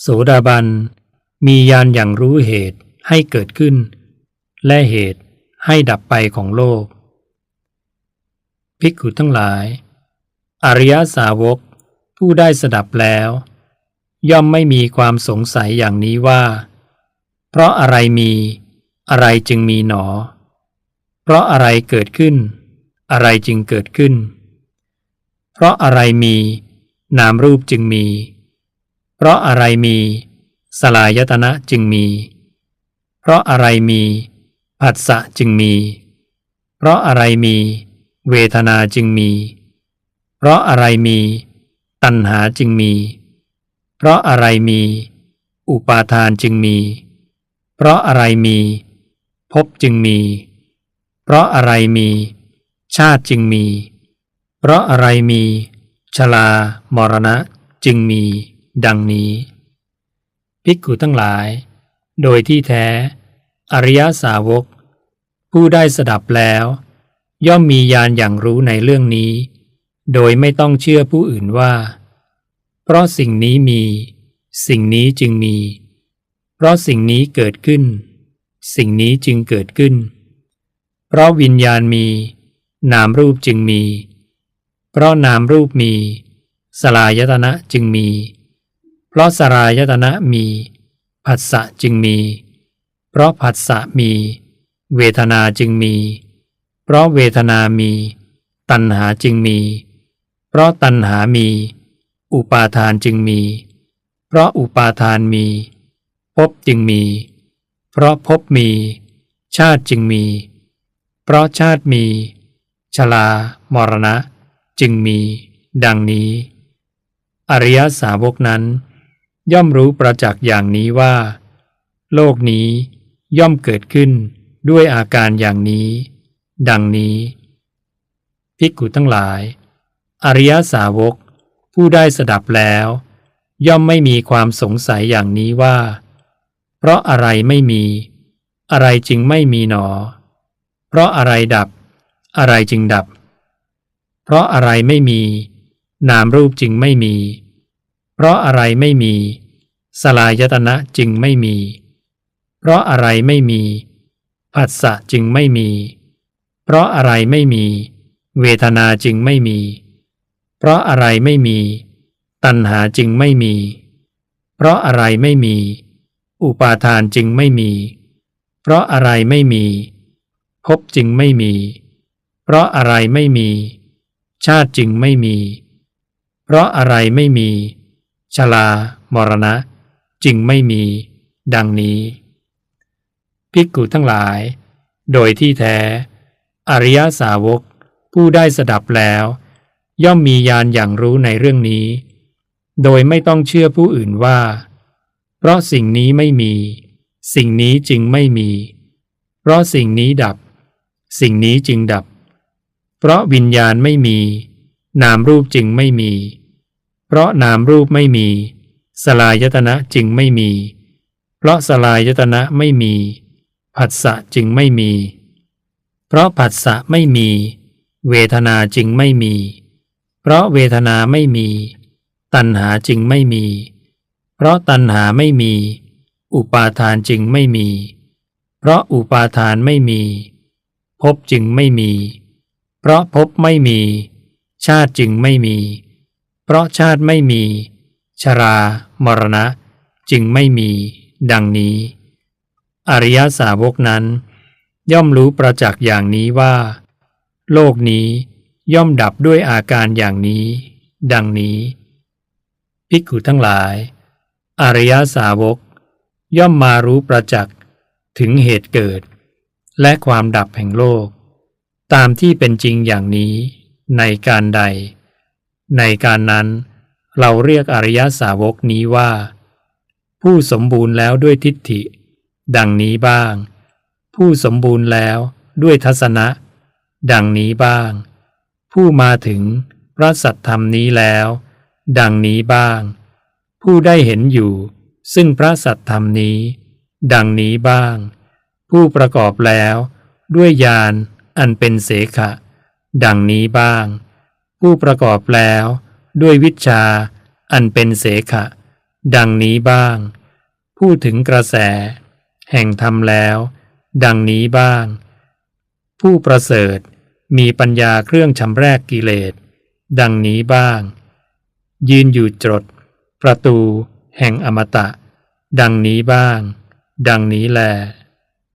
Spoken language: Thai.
โสดาบัน มีญาณอย่างรู้เหตุให้เกิดขึ้น และเหตุให้ดับไปของโลก ภิกขุทั้งหลาย อริยสาวกผู้ได้สดับแล้ว ย่อมไม่มีความสงสัยอย่างนี้ว่า เพราะอะไรมีอะไรจึงมีหนอ เพราะอะไรเกิดขึ้น อะไรจึงเกิดขึ้น เพราะอะไรมี นามรูปจึงมี เพราะอะไรมี สลายตนะจึงมี เพราะอะไรมีผัสสะจึงมี เพราะอะไรมี เวทนาจึงมี เพราะอะไรมี ตัณหาจึงมี เพราะอะไรมี อุปาทานจึงมี เพราะอะไรมีภพจึงมี เพราะอะไรมี ชาติจึงมี เพราะอะไรมี ชลามรณะจึงมี ดังนี้ ภิกขุทั้งหลาย โดยที่แท้ อริยสาวก ผู้ได้สดับแล้ว ย่อมมีญาณอย่างรู้ในเรื่องนี้ โดยไม่ต้องเชื่อผู้อื่นว่า เพราะสิ่งนี้มี สิ่งนี้จึงมี เพราะสิ่งนี้เกิดขึ้น สิ่งนี้จึงเกิดขึ้น เพราะวิญญาณมี นามรูปจึงมี เพราะนามรูปมีสลายตนะจึงมี ราะสลายตนะมี ผัสสะจึงมี เพราะผัสสะมี เวทนาจึงมี เพราะเวทนามี ตัณหาจึงมี เพราะตัณหามี อุปาทานจึงมี เพราะอุปาทานมีภพจึงมี เพราะภพมี ชาติจึงมี เพราะชาติมี ชลามรณะ จึงมี ดังนี้ อริยสาวกนั้น ย่อมรู้ประจักษ์อย่างนี้ว่า โลกนี้ย่อมเกิดขึ้นด้วยอาการอย่างนี้ ดังนี้ ภิกขุทั้งหลาย อริยสาวก ผู้ได้สดับแล้ว ย่อมไม่มีความสงสัยอย่างนี้ว่า เพราะอะไรไม่มี อะไรจึงไม่มีหนอ เพราะอะไรดับ อะไรจึงดับ เพราะอะไรไม่มี นามรูปจึงไม่มี เพราะอะไรไม่มี สลายตนะจึงไม่มี เพราะอะไรไม่มี ผัสสะจึงไม่มี เพราะอะไรไม่มี เวทนาจึงไม่มี เพราะอะไรไม่มี ตัณหาจึงไม่มี เพราะอะไรไม่มี อุปาทานจึงไม่มี เพราะอะไรไม่มีภพจึงไม่มี เพราะอะไรไม่มี ชาติจึงไม่มี เพราะอะไรไม่มี ชลามรณะ จึงไม่มี ดังนี้ ภิกขุทั้งหลาย โดยที่แท้ อริยสาวกผู้ได้สดับแล้ว ย่อมมีญาณอย่างรู้ในเรื่องนี้ โดยไม่ต้องเชื่อผู้อื่นว่า เพราะสิ่งนี้ไม่มี สิ่งนี้จึงไม่มี เพราะสิ่งนี้ดับ สิ่งนี้จึงดับ เพราะวิญญาณไม่มี นามรูปจึงไม่มี เพราะนามรูปไม่มี สลายตนะจึงไม่มี เพราะสลายตนะไม่มี ผัสสะจึงไม่มี เพราะผัสสะไม่มี เวทนาจึงไม่มี เพราะเวทนาไม่มี ตัณหาจึงไม่มี เพราะตัณหาไม่มี อุปาทานจึงไม่มี เพราะอุปาทานไม่มีภพจึงไม่มี เพราะภพไม่มี ชาติจึงไม่มี เพราะชาติไม่มี ชรา มรณะ จึงไม่มี ดังนี้ อริยสาวกนั้น ย่อมรู้ประจักษ์อย่างนี้ว่า โลกนี้ย่อมดับด้วยอาการอย่างนี้ ดังนี้ ภิกขุทั้งหลาย อริยสาวก ย่อมมารู้ประจักษ์ถึงเหตุเกิด และความดับแห่งโลก ตามที่เป็นจริงอย่างนี้ในการใด ในการนั้น เราเรียกอริยสาวกนี้ว่า ผู้สมบูรณ์แล้วด้วยทิฏฐิ ดังนี้บ้าง ผู้สมบูรณ์แล้วด้วยทัศนะ ดังนี้บ้าง ผู้มาถึงพระสัทธรรมนี้แล้ว ดังนี้บ้าง ผู้ได้เห็นอยู่ ซึ่งพระสัทธรรมนี้ ดังนี้บ้าง ผู้ประกอบแล้ว ด้วยญาณอันเป็นเสขะ ดังนี้บ้าง ผู้ประกอบแล้ว ด้วยวิชา อันเป็นเสขะ ดังนี้บ้าง พูดถึงกระแส แห่งธรรมแล้ว ดังนี้บ้าง ผู้ประเสริฐมีปัญญาเครื่องชำแรกกิเลส ดังนี้บ้าง ยืนอยู่จด ประตู แห่งอมตะ ดังนี้บ้าง ดังนี้แล